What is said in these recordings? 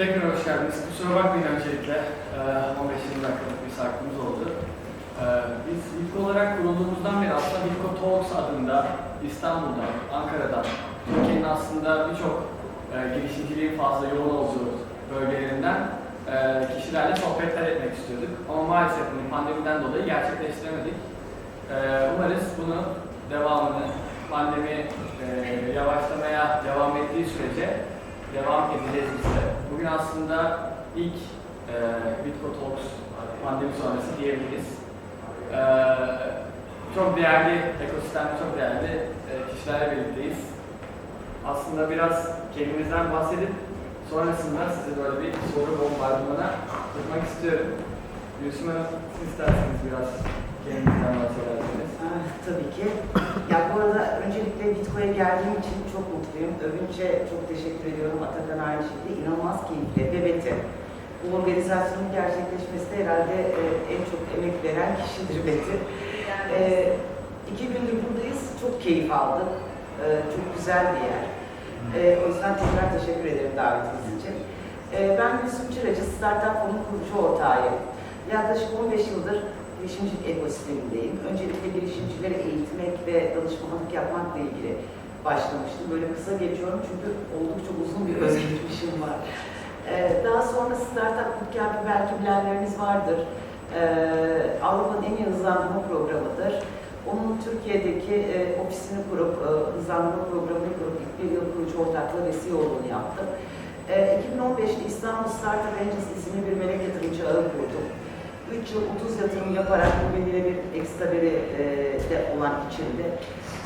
Tekrar hoş geldiniz. Kusura bakmayın öncelikle. Ee, 15-20 dakikalık bir saatimiz oldu. Ee, Biz Bitco olarak kurulduğumuzdan beri aslında Bitco Talks adında İstanbul'dan, Ankara'dan, Türkiye'nin aslında birçok e, girişimciliğin fazla yoğun olduğu bölgelerinden e, kişilerle sohbetler etmek istiyorduk. Ama maalesef bunu pandemiden dolayı gerçekleştiremedik. Ee, Umarız bunu devamını, pandemi e, yavaşlamaya devam ettiği sürece devam edeceğiz biz de. Bugün aslında ilk e, Bitco Talks pandemi sonrası diyebiliriz. E, çok değerli, ekosistemde çok değerli e, kişilerle birlikteyiz. Aslında biraz kendimizden bahsedip sonrasında size böyle bir soru bombardımana tutmak istiyorum. Gülsüm Hanım, siz isterseniz biraz Ah, Tabii ki. Ya bu arada öncelikle Bitco'ya geldiğim için çok mutluyum. Övünç'e çok teşekkür ediyorum. Atakan aynı şekilde. inanılmaz keyifli. Ve. Bu organizasyonun gerçekleşmesinde herhalde e, en çok emek veren kişidir Beti. E, iki gündür buradayız. Çok keyif aldık. E, çok güzel bir yer. E, o yüzden tekrar teşekkür ederim davetiniz için. E, ben Gülsüm Çıracı, Startup Forum kurucu ortağıyım. Yaklaşık 15 yıldır girişimcilik ekosistemindeyim. Öncelikle girişimcilere eğitmek ve danışmanlık yapmakla ilgili başlamıştım. Böyle kısa geçiyorum çünkü oldukça uzun bir özgeçmişim var. Ee, daha sonra Startup Bootcamp'i belki bilenleriniz vardır. Ee, Avrupa'nın en iyi hızlandırma programıdır. Onun Türkiye'deki e, ofisini kurup, e, hızlandırma programını kurup ilk bir yıl kurucu ortaklığı ve CEO'luğunu yaptım. Ee, 2015'te İstanbul Startup Angels isimli bir melek yatırımcı ağı kurdum. 3 yıl 30 yatırım yaparak bugün yine bir ekstra biri e, de olan içinde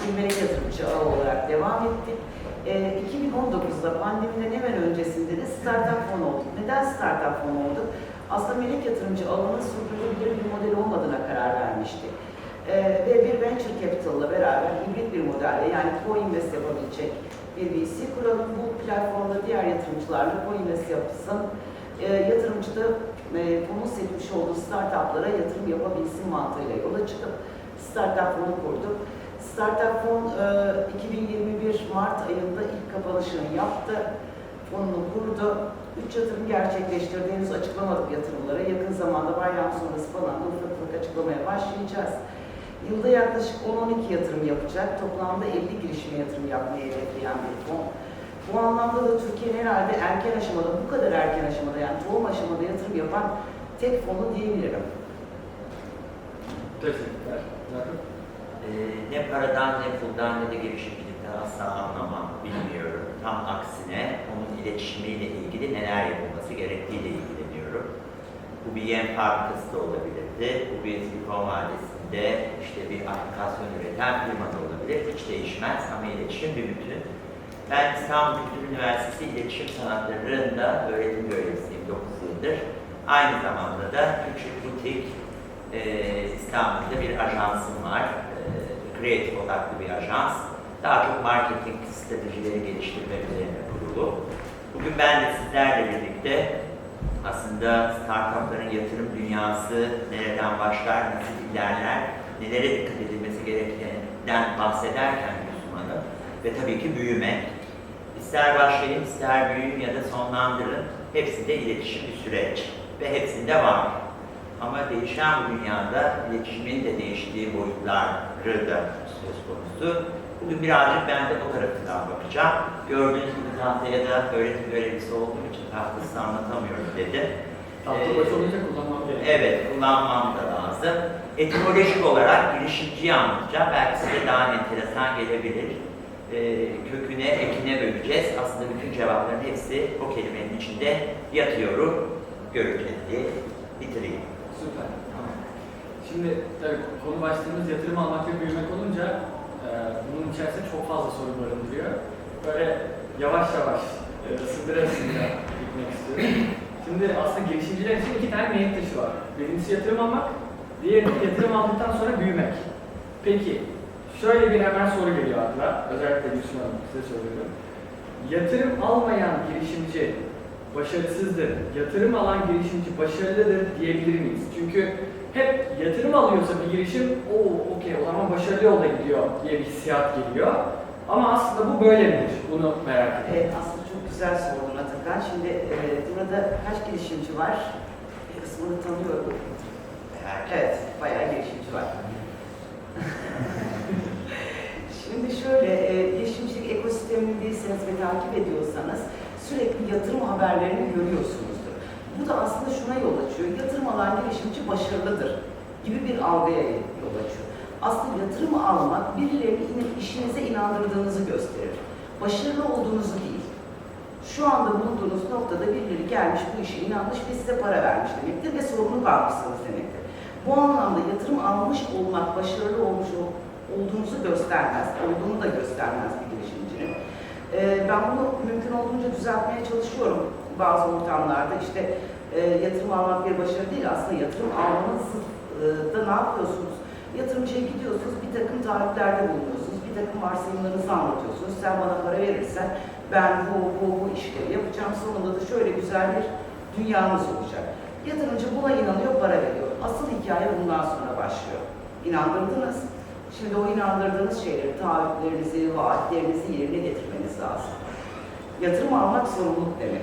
bir melek yatırımcı ağı olarak devam ettik. E, 2019'da pandemiden hemen öncesinde de startup fon olduk. Neden startup fon olduk? Aslında melek yatırımcı ağının sürdürülebilir bir model olmadığına karar vermiştik. E, ve bir venture capital ile beraber hibrit bir modelle yani co-invest yapabilecek bir VC kuralım. Bu platformda diğer yatırımcılarla co-invest yapsın. E, yatırımcı da e, fonun seçmiş olduğu startuplara yatırım yapabilsin mantığıyla yola çıkıp startup fonu kurduk. Startup fon e, 2021 Mart ayında ilk kapanışını yaptı. Fonunu kurdu. Üç yatırım gerçekleştirdi. Henüz açıklamadık yatırımları. Yakın zamanda bayram sonrası falan da ufak ufak açıklamaya başlayacağız. Yılda yaklaşık 10-12 yatırım yapacak. Toplamda 50 girişime yatırım yapmayı hedefleyen bir fon. Bu anlamda da Türkiye'nin herhalde erken aşamada, bu kadar erken aşamada yani tohum aşamada yatırım yapan tek fonu diyebilirim. Teşekkürler. Ee, ne paradan ne puldan ne de girişimcilikten asla anlamam, bilmiyorum. Tam aksine onun iletişimiyle ilgili neler yapılması gerektiğiyle ilgileniyorum. Bu bir yem fabrikası da olabilirdi. Bu bir Silikon Vadisi'nde işte bir aplikasyon üreten firma da olabilir. Hiç değişmez ama iletişim bir bütün. Ben İstanbul Kültür Üniversitesi İletişim Sanatları'nda öğretim görevlisiyim 9 yıldır. Aynı zamanda da küçük butik e, İstanbul'da bir ajansım var. E, kreatif odaklı bir ajans. Daha çok marketing stratejileri geliştirme üzerine kurulu. Bugün ben de sizlerle birlikte aslında startupların yatırım dünyası nereden başlar, nasıl ilerler, nelere dikkat edilmesi gerektiğinden bahsederken Müslümanı ve tabii ki büyümek. İster başlayın, ister büyüyün ya da sonlandırın. Hepsinde iletişim bir süreç ve hepsinde var. Ama değişen bu dünyada iletişimin de değiştiği boyutları da söz konusu. Bugün birazcık ben de o tarafından bakacağım. Gördüğünüz gibi tahtaya da öğretim görevlisi olduğum için tahtası anlatamıyorum dedi. Tatlı Ee, baş olunca kullanmam gerekiyor. Evet, kullanmam da lazım. Etimolojik olarak girişimciyi anlatacağım. Belki size daha enteresan gelebilir. Ee, köküne, ekine böleceğiz. Aslında bütün cevapların hepsi o kelimenin içinde yatıyor. Göreceğiz diye bitireyim. Süper. Şimdi tabii konu başlığımız yatırım almak ve büyümek olunca e, bunun içerisinde çok fazla soru barındırıyor. Böyle yavaş yavaş e, ısındıra gitmek istiyorum. Şimdi aslında girişimciler için iki tane niyet dışı var. Birincisi yatırım almak, diğeri yatırım aldıktan sonra büyümek. Peki, şöyle bir hemen soru geliyor akla. Özellikle Gülsüm Hanım size soruyorum. Yatırım almayan girişimci başarısızdır, yatırım alan girişimci başarılıdır diyebilir miyiz? Çünkü hep yatırım alıyorsa bir girişim, o okey o zaman başarılı yolda gidiyor diye bir hissiyat geliyor. Ama aslında bu böyle midir? Bunu merak ediyorum. Evet, aslında çok güzel sordun Atakan. Şimdi e, burada kaç girişimci var? Bir kısmını tanıyorum. Herkes. Evet, bayağı girişimci var. Şimdi şöyle, e, girişimcilik ekosistemindeyseniz ve takip ediyorsanız sürekli yatırım haberlerini görüyorsunuzdur. Bu da aslında şuna yol açıyor. Yatırım alan girişimci başarılıdır gibi bir algıya yol açıyor. Aslında yatırım almak birilerini in- işinize inandırdığınızı gösterir. Başarılı olduğunuzu değil. Şu anda bulunduğunuz noktada birileri gelmiş bu işe inanmış ve size para vermiş demektir ve sorumluluk almışsınız demektir. Bu anlamda yatırım almış olmak başarılı olmuş ol- olduğunuzu göstermez, olduğunu da göstermez bir girişimcinin. Ee, ben bunu mümkün olduğunca düzeltmeye çalışıyorum bazı ortamlarda. İşte e, yatırım almak bir başarı değil, aslında yatırım almanın sırf, e, da ne yapıyorsunuz? Yatırımcıya gidiyorsunuz, bir takım taahhütlerde bulunuyorsunuz, bir takım varsayımlarınızı anlatıyorsunuz. Sen bana para verirsen ben bu, bu, bu işleri yapacağım. Sonunda da şöyle güzel bir dünyamız olacak. Yatırımcı buna inanıyor, para veriyor. Asıl hikaye bundan sonra başlıyor. İnandırdınız. Şimdi o inandırdığınız şeyleri, taahhütlerinizi, vaatlerinizi yerine getirmeniz lazım. Yatırım almak sorumluluk demek.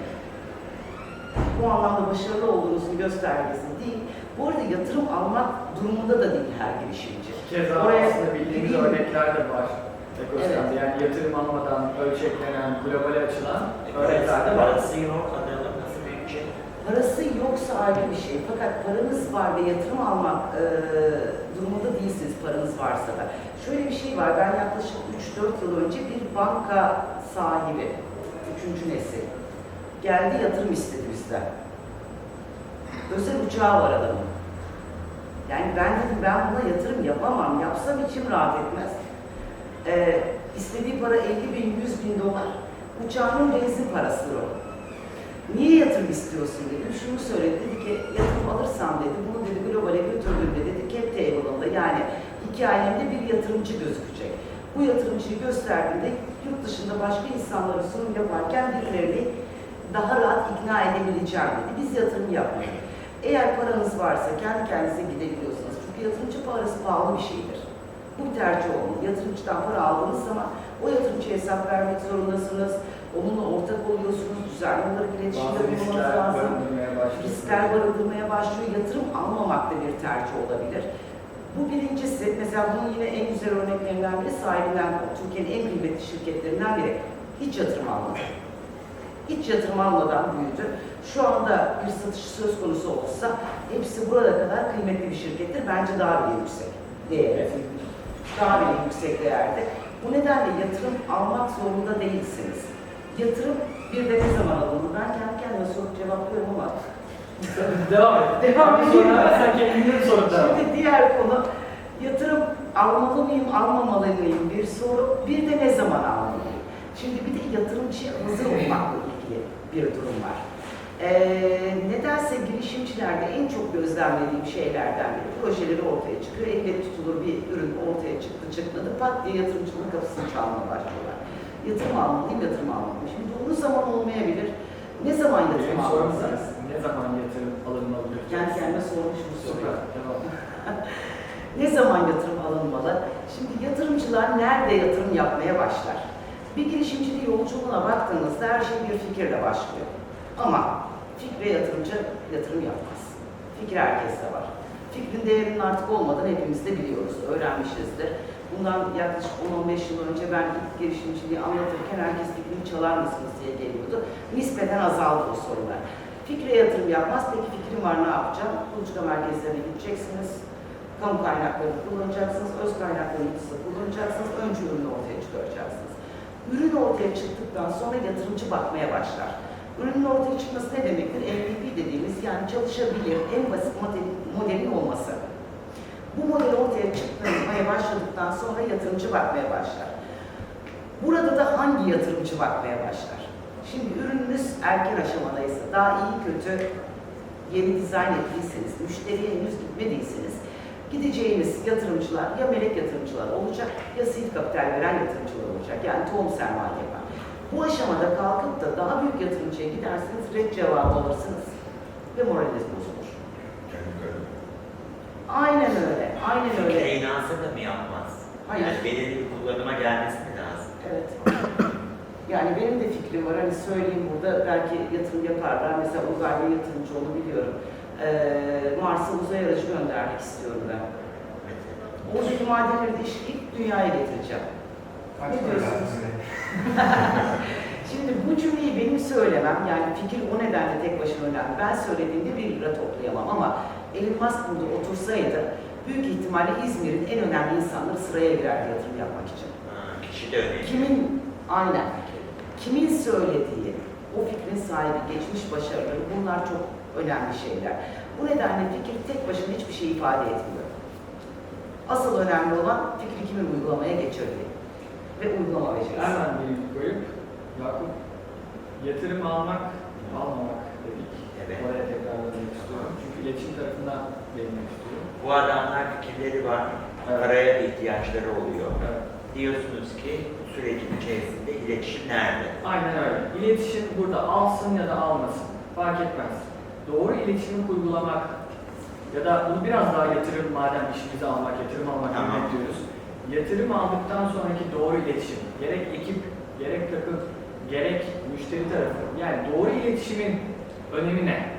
Bu anlamda başarılı olduğunuzun göstergesi değil. Bu arada yatırım almak durumunda da değil her girişimci. Keza Oraya aslında bildiğimiz gideyim. örnekler de var. Ekosistemde. Yani yatırım almadan ölçeklenen, globale açılan örnekler de var. Parası yok, adamın nasıl büyüyecek? Parası yoksa ayrı bir şey. Fakat paranız var ve yatırım almak e, durumunda değilsiniz paranız varsa da. Şöyle bir şey var. Ben yaklaşık 3-4 yıl önce bir banka sahibi, üçüncü nesil, geldi yatırım istedi bizden. Özel uçağı var adamın. Yani ben dedim ben buna yatırım yapamam. Yapsam içim rahat etmez. Ee, istediği para 50 bin, 100 bin dolar. Uçağının benzin parasıdır o. Niye yatırım istiyorsun dedim. Şunu söyledi. Dedi ki yatırım alırsam dedi. Bunu dedi globale götürdüğümde dedi. Cap table'ında yani hikayemde bir yatırımcı gözükecek. Bu yatırımcıyı gösterdiğimde yurt dışında başka insanlara sunum yaparken birilerini daha rahat ikna edebileceğim dedi. Biz yatırım yapmayalım. Eğer paranız varsa kendi kendinize gidebiliyorsunuz. Çünkü yatırımcı parası pahalı bir şeydir. Bu bir tercih olmalı. Yatırımcıdan para aldığınız zaman o yatırımcıya hesap vermek zorundasınız. Onunla ortak oluyorsunuz. Düzenli olarak iletişimde bulunmanız lazım. Riskler barındırmaya başlıyor. Yatırım almamak da bir tercih olabilir. Bu birincisi, mesela bunun yine en güzel örneklerinden biri sahibinden, Türkiye'nin en kıymetli şirketlerinden biri. Hiç yatırım almadı. Hiç yatırım almadan büyüdü. Şu anda bir satış söz konusu olsa hepsi burada kadar kıymetli bir şirkettir. Bence daha bile yüksek değeri. Daha bile yüksek değerde. Bu nedenle yatırım almak zorunda değilsiniz. Yatırım bir de ne zaman alınır? Ben kendi kendime sorup cevaplıyorum ama Devam et. Devam edeyim. Sonra sen kendini sorup devam et. Şimdi diğer konu yatırım almalı mıyım, almamalı mıyım bir soru. Bir de ne zaman almalıyım? Şimdi bir de yatırımcıya hazır olmakla ilgili bir durum var. Ee, nedense girişimcilerde en çok gözlemlediğim şeylerden biri projeleri ortaya çıkıyor. Elle tutulur bir ürün ortaya çıktı çıkmadı pat diye yatırımcının kapısını çalmaya başlıyorlar. Yatırım almalıyım, yatırım almalıyım. Şimdi doğru zaman olmayabilir. Ne zaman yatırım Benim sorum almalısınız? ne zaman yatırım alınmalı? Kendi kendime sormuş bu soruyu. Süper. Devam. Ne zaman yatırım alınmalı? Şimdi yatırımcılar nerede yatırım yapmaya başlar? Bir girişimciliği yolculuğuna baktığınızda her şey bir fikirle başlıyor. Ama fikre yatırımcı yatırım yapmaz. Fikir herkeste var. Fikrin değerinin artık olmadığını hepimiz de biliyoruz, öğrenmişizdir. Bundan yaklaşık 10-15 yıl önce ben ilk girişimciliği anlatırken herkes fikrini çalar mısınız diye geliyordu. Nispeten azaldı o sorular. Fikre yatırım yapmaz, peki fikrim var ne yapacağım? Kuluçka merkezlerine gideceksiniz, kamu kaynaklarını kullanacaksınız, öz kaynaklarınızı kullanacaksınız, önce ürünü ortaya çıkaracaksınız. Ürün ortaya çıktıktan sonra yatırımcı bakmaya başlar. Ürünün ortaya çıkması ne demektir? MVP dediğimiz yani çalışabilir, en basit model- modelin olması. Bu model ortaya çıkmaya başladıktan sonra yatırımcı bakmaya başlar. Burada da hangi yatırımcı bakmaya başlar? Şimdi ürününüz erken aşamadaysa, daha iyi kötü yeni dizayn ettiyseniz, müşteriye henüz gitmediyseniz gideceğiniz yatırımcılar ya melek yatırımcılar olacak ya seed kapital veren yatırımcılar olacak. Yani tohum sermaye yapan. Bu aşamada kalkıp da daha büyük yatırımcıya giderseniz red cevabı alırsınız ve moraliniz bozulur. Aynen öyle, aynen öyle. inansın da mı yapmaz? Hayır. Yani belirli bir kullanıma gelmesi mi lazım? Evet. Yani benim de fikrim var. Hani söyleyeyim burada belki yatırım yaparlar. Mesela uzaylı yatırımcı onu biliyorum. Ee, Mars'a uzay aracı göndermek istiyorum ben. Oradaki madenleri de işleyip dünyaya getireceğim. Kaç Ne diyorsunuz? Şimdi bu cümleyi benim söylemem, yani fikir o nedenle tek başına önemli. Ben söylediğimde bir lira toplayamam ama Elon Musk burada otursaydı büyük ihtimalle İzmir'in en önemli insanları sıraya girerdi yatırım yapmak için. Ha, Kişi de önemli. Kimin, aynen, kimin söylediği, o fikrin sahibi, geçmiş başarıları bunlar çok önemli şeyler. Bu nedenle fikir tek başına hiçbir şey ifade etmiyor. Asıl önemli olan fikri kimin uygulamaya geçirdiği ve uygulama becerisi. Hemen bir koyup Yakup yatırım almak, almamak dedik. Evet. Oraya tekrar dönmek istiyorum. Çünkü iletişim tarafından değinmek istiyorum. Bu adamlar fikirleri var, Evet. paraya ihtiyaçları oluyor. Evet. Diyorsunuz ki sürecin içerisinde iletişim nerede? Aynen öyle. İletişim burada alsın ya da almasın. Fark etmez. Doğru iletişimi uygulamak ya da bunu biraz daha yatırım madem işimizi almak, yatırım almak Tamam. demek diyoruz. Yatırım aldıktan sonraki doğru iletişim, gerek ekip, gerek takım, gerek müşteri tarafı. Yani doğru iletişimin önemi ne?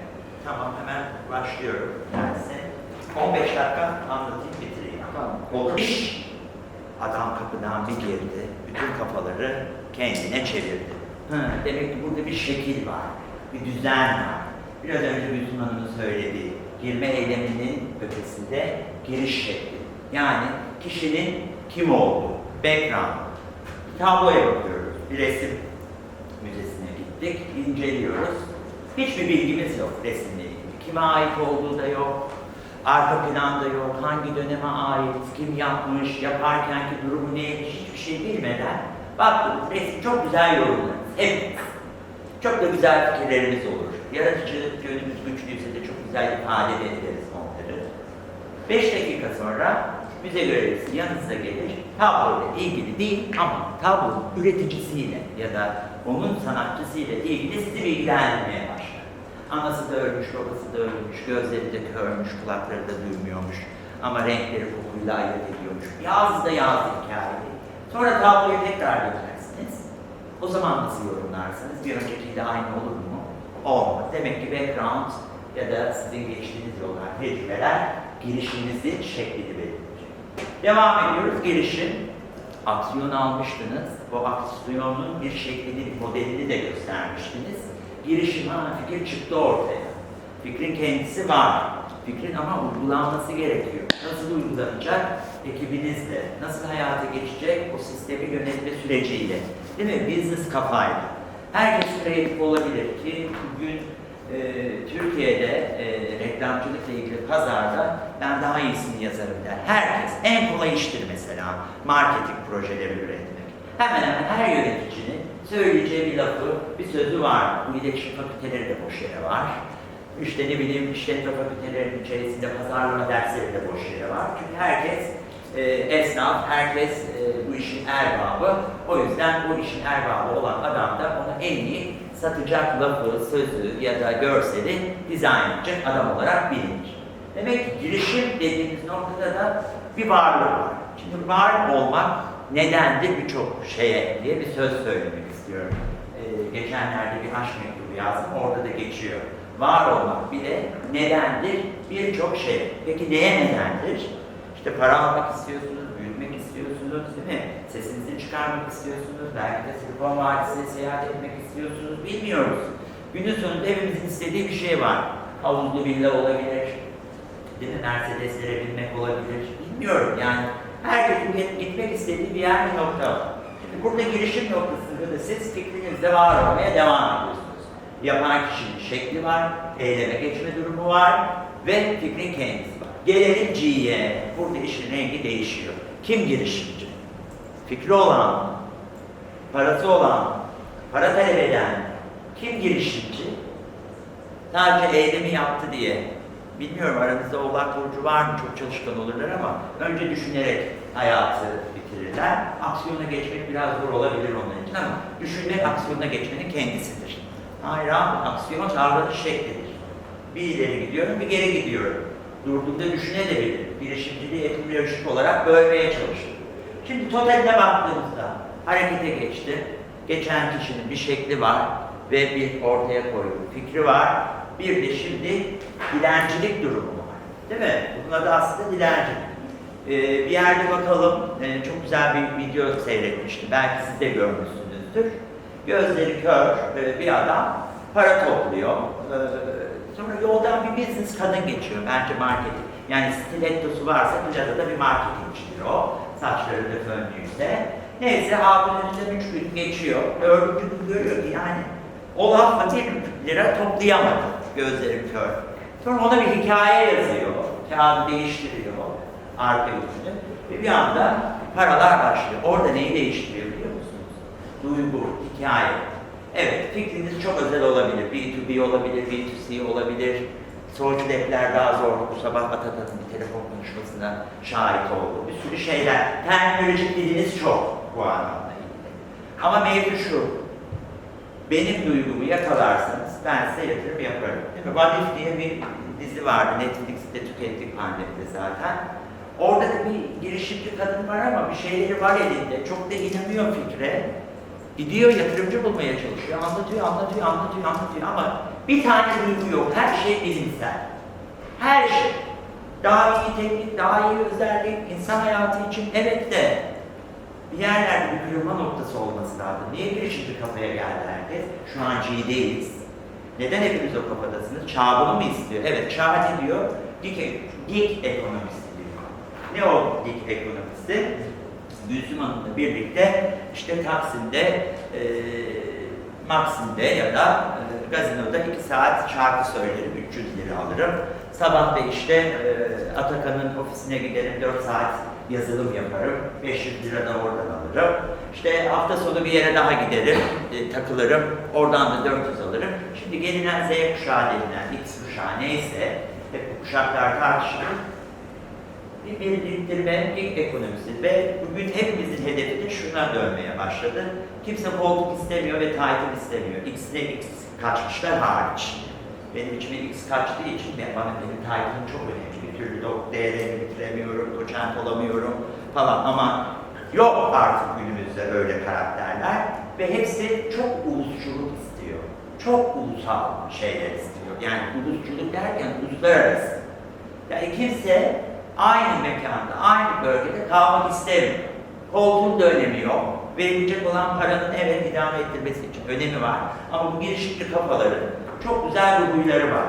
Tamam hemen başlıyorum. Ben size 15 dakika anlatayım bitireyim. Tamam. Olur iş. Adam kapıdan bir girdi, bütün kafaları kendine çevirdi. Hı, demek ki burada bir şekil var, bir düzen var. Biraz önce Gülsüm Hanım'ın söylediği girme eyleminin ötesinde giriş şekli. Yani kişinin kim olduğu, background. Bir tabloya bakıyoruz, bir resim müzesine gittik, inceliyoruz. Hiçbir bilgimiz yok resimle ilgili. Kime ait olduğu da yok, arka planda yok, hangi döneme ait, kim yapmış, yaparkenki durumu neymiş hiçbir şey bilmeden baktık resim çok güzel yorumlarız. Evet. Çok da güzel fikirlerimiz olur. Yaratıcılık yönümüz güçlüyse de çok güzel ifade de ederiz onları. Beş dakika sonra müze görevlisi yanınıza gelir. Tabloyla ilgili değil ama tablonun üreticisiyle ya da onun sanatçısıyla ilgili sizi bilgilendirmeye. Anası da ölmüş, babası da ölmüş, gözleri de körmüş, kulakları da duymuyormuş. Ama renkleri kokuyla ayırt ediyormuş. Yaz da yaz hikayeyi. Sonra tabloyu tekrar dönersiniz. O zaman nasıl yorumlarsınız? Bir öncekiyle aynı olur mu? Olmaz. Demek ki background ya da sizin geçtiğiniz yollar, tecrübeler girişinizin şeklini belirleyecek. Devam ediyoruz. Girişim. Aksiyon almıştınız. Bu aksiyonun bir şeklini, modelini de göstermiştiniz. Girişim, ha, fikir çıktı ortaya. Fikrin kendisi var. Fikrin ama uygulanması gerekiyor. Nasıl uygulanacak? Ekibinizle. Nasıl hayata geçecek? O sistemi yönetme süreciyle. Değil mi? Business kafayla. Herkes kreatif olabilir ki bugün e, Türkiye'de e, reklamcılıkla ilgili pazarda ben daha iyisini yazarım der. Herkes. En kolay iştir mesela marketing projeleri üretmek. Hemen hemen her yöneticinin söyleyeceği bir lafı, bir sözü var. Bu iletişim fakülteleri de boş yere var. İşte ne bileyim işletme fakültelerinin içerisinde pazarlama dersleri de boş yere var. Çünkü herkes e, esnaf, herkes e, bu işin erbabı. O yüzden bu işin erbabı olan adam da onu en iyi satacak lafı, sözü ya da görseli dizayn edecek adam olarak bilinir. Demek ki girişim dediğimiz noktada da bir varlık var. Şimdi var olmak nedendir birçok şeye diye bir söz söylemek istiyorum. Ee, geçenlerde bir aşk mektubu yazdım, orada da geçiyor. Var olmak bile nedendir birçok şey. Peki neye nedendir? İşte para almak istiyorsunuz, büyütmek istiyorsunuz değil mi? Sesinizi çıkarmak istiyorsunuz, belki de Silikon Vadisi'ne seyahat etmek istiyorsunuz, bilmiyoruz. Günün sonunda hepimizin istediği bir şey var. Havuzlu villa olabilir, değil mi? Mercedes'lere binmek olabilir, bilmiyorum yani. Herkesin git- gitmek istediği bir yer, bir nokta var. Burada girişim noktasında da siz fikrinizde var olmaya devam ediyorsunuz. Yapan kişinin şekli var, eyleme geçme durumu var ve fikrin kendisi var. Gelelim G'ye. Burada işin rengi değişiyor. Kim girişimci? Fikri olan? Parası olan? Para talep eden? Kim girişimci? Sadece eylemi yaptı diye. Bilmiyorum aranızda oğlak burcu var mı? Çok çalışkan olurlar ama önce düşünerek hayatı bitirirler. Aksiyona geçmek biraz zor olabilir onun için ama düşünmek aksiyona geçmenin kendisidir. Hayır abi, aksiyon davranış şeklidir. Bir ileri gidiyorum, bir geri gidiyorum. Durduğumda düşünebilirim. Girişimciliği etimolojik olarak bölmeye çalışıyorum. Şimdi totaline baktığımızda harekete geçti. Geçen kişinin bir şekli var ve bir ortaya koyduğu fikri var. Bir de şimdi dilencilik durumu var. Değil mi? Bunun adı aslında dilencilik. Ee, bir yerde bakalım, ee, çok güzel bir video seyretmiştim. Belki siz de görmüşsünüzdür. Gözleri kör bir adam para topluyor. Ee, sonra yoldan bir business kadın geçiyor. Bence marketing. Yani stilettosu varsa biraz da bir marketingçidir o. Saçları da fönlüyse. Neyse abinin üç gün geçiyor. Dördüncü gün görüyor ki yani o lafla bir lira toplayamadı. Gözleri kör. Sonra ona bir hikaye yazıyor. Kağıdı değiştiriyor arka yüzünü. Ve bir anda paralar başlıyor. Orada neyi değiştiriyor biliyor musunuz? Duygu, hikaye. Evet, fikriniz çok özel olabilir. B2B olabilir, B2C olabilir. Solcu defler daha zor. Bu sabah Atakan'ın bir telefon konuşmasına şahit oldu. Bir sürü şeyler. Terminolojik diliniz çok bu anlamda. Ama mevzu şu. Benim duygumu yakalarsanız ben size yatırım yaparım. Değil mi? What If diye bir dizi vardı. Netflix'te tükettik pandemide zaten. Orada da bir girişimci kadın var ama bir şeyleri var elinde. Çok da inanıyor fikre. Gidiyor yatırımcı bulmaya çalışıyor. Anlatıyor, anlatıyor, anlatıyor, anlatıyor ama bir tane duygu yok. Her şey bilimsel. Her şey. Daha iyi teknik, daha iyi özellik, insan hayatı için evet de bir yerlerde bir kırılma noktası olması lazım. Niye girişimci kafaya geldi herkes? Şu an G'deyiz. Neden hepimiz o kafadasınız? Çağ bunu mu istiyor? Evet, çağ ne diyor? Gig, ekonomisi. Ne o gig ekonomisi? Gülsüm Hanım'la birlikte işte Taksim'de, e, Maksim'de ya da e, gazinoda iki saat şarkı söylerim, 300 lira alırım. Sabah da işte e, Atakan'ın ofisine giderim, 4 saat yazılım yaparım, 500 lira da oradan alırım. İşte hafta sonu bir yere daha giderim, e, takılırım, oradan da 400 alırım. Şimdi gelinen Z kuşağı denilen, X kuşağı neyse, hep bu kuşaklar tartışılır bir biriktirme, ekonomisi ve bugün hepimizin hedefi de şuna dönmeye başladı. Kimse koltuk istemiyor ve title istemiyor. X'le X kaçmışlar hariç. Benim içime X kaçtığı için ben, bana benim title'ım çok önemli. Bir türlü dok değerini bitiremiyorum, doçent olamıyorum falan ama yok artık günümüzde öyle karakterler ve hepsi çok ulusçuluk istiyor. Çok ulusal şeyler istiyor. Yani ulusçuluk derken uluslararası. Yani kimse aynı mekanda, aynı bölgede kalmak istemiyor. Koltuğun da önemi yok. Verilecek olan paranın evet idame ettirmesi için önemi var. Ama bu girişimci kafaların çok güzel bir huyları var.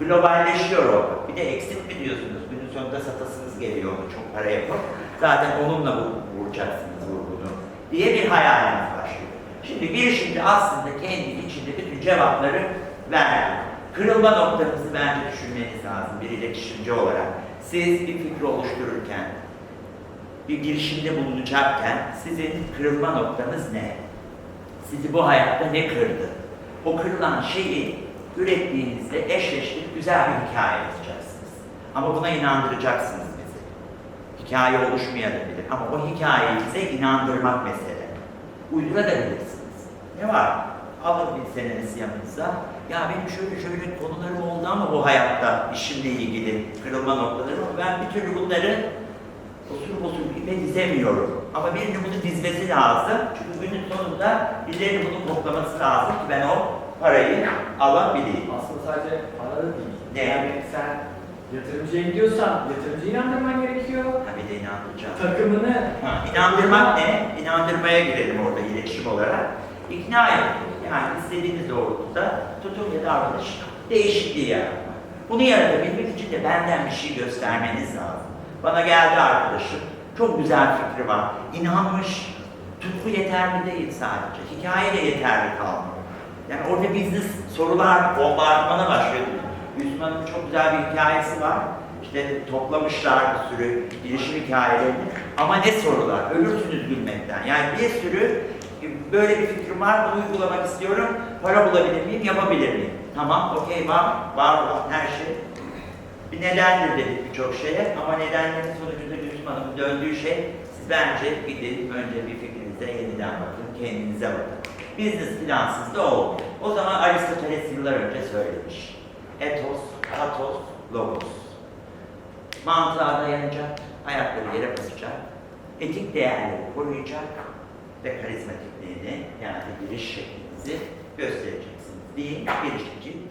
Globalleşiyor o. Bir de exit mi diyorsunuz? Günün sonunda satasınız geliyor onu çok para yapıp. Zaten onunla bu, vuracaksınız vurgunu. Diye bir hayaliniz başlıyor. Şimdi girişimci aslında kendi içinde bütün cevapları verdi. Kırılma noktanızı bence düşünmeniz lazım bir iletişimci olarak. Siz bir fikri oluştururken, bir girişimde bulunacakken sizin kırılma noktanız ne? Sizi bu hayatta ne kırdı? O kırılan şeyi ürettiğinizde eşleştirip güzel bir hikaye yazacaksınız. Ama buna inandıracaksınız bizi. Hikaye oluşmayabilir ama o hikayeyi bize inandırmak mesele. Uydurabilirsiniz. Ne var? Alın bir seneniz yanınıza. Ya benim şöyle şöyle konularım oldu ama bu hayatta işimle ilgili kırılma noktalarım ama ben bir türlü bunları osurup osurup gitmek dizemiyorum. Ama birinin bunu dizmesi lazım. Çünkü günün sonunda birilerinin bunu toplaması lazım ki ben o parayı alabileyim. Aslında sadece para da değil. Ne? Yani sen yatırımcıya gidiyorsan yatırımcıyı inandırman gerekiyor. Ha bir de inandıracağım. Takımını Ha, inandırmak ne? İnandırmaya girelim orada iletişim olarak. İkna etmek. Yani istediğiniz doğrultuda tutum ve davranış değişikliği yaratmak. Bunu yaratabilmek için de benden bir şey göstermeniz lazım. Bana geldi arkadaşım, çok güzel fikri var. İnanmış, tutku yeterli değil sadece. Hikaye de yeterli kalmıyor. Yani orada business sorular bombardımana başlıyor. Yusuf'un çok güzel bir hikayesi var. İşte toplamışlar bir sürü girişim hikayelerini. Ama ne sorular? Ölürsünüz gülmekten. Yani bir sürü böyle bir fikrim var, bunu uygulamak istiyorum. Para bulabilir miyim, yapabilir miyim? Tamam, okey var, var var her şey. Bir nedendir dedik birçok şeye ama nedenlerin sonucunda Gülsüm Hanım'ın döndüğü şey siz bence gidin önce bir fikrinize yeniden bakın, kendinize bakın. Business plansız da olmuyor. O zaman Aristoteles yıllar önce söylemiş. Ethos, pathos, logos. Mantığa dayanacak, ayakları yere basacak, etik değerleri koruyacak ve karizmatikliğini yani giriş şeklinizi göstereceksiniz. Girişimciyi bitirin.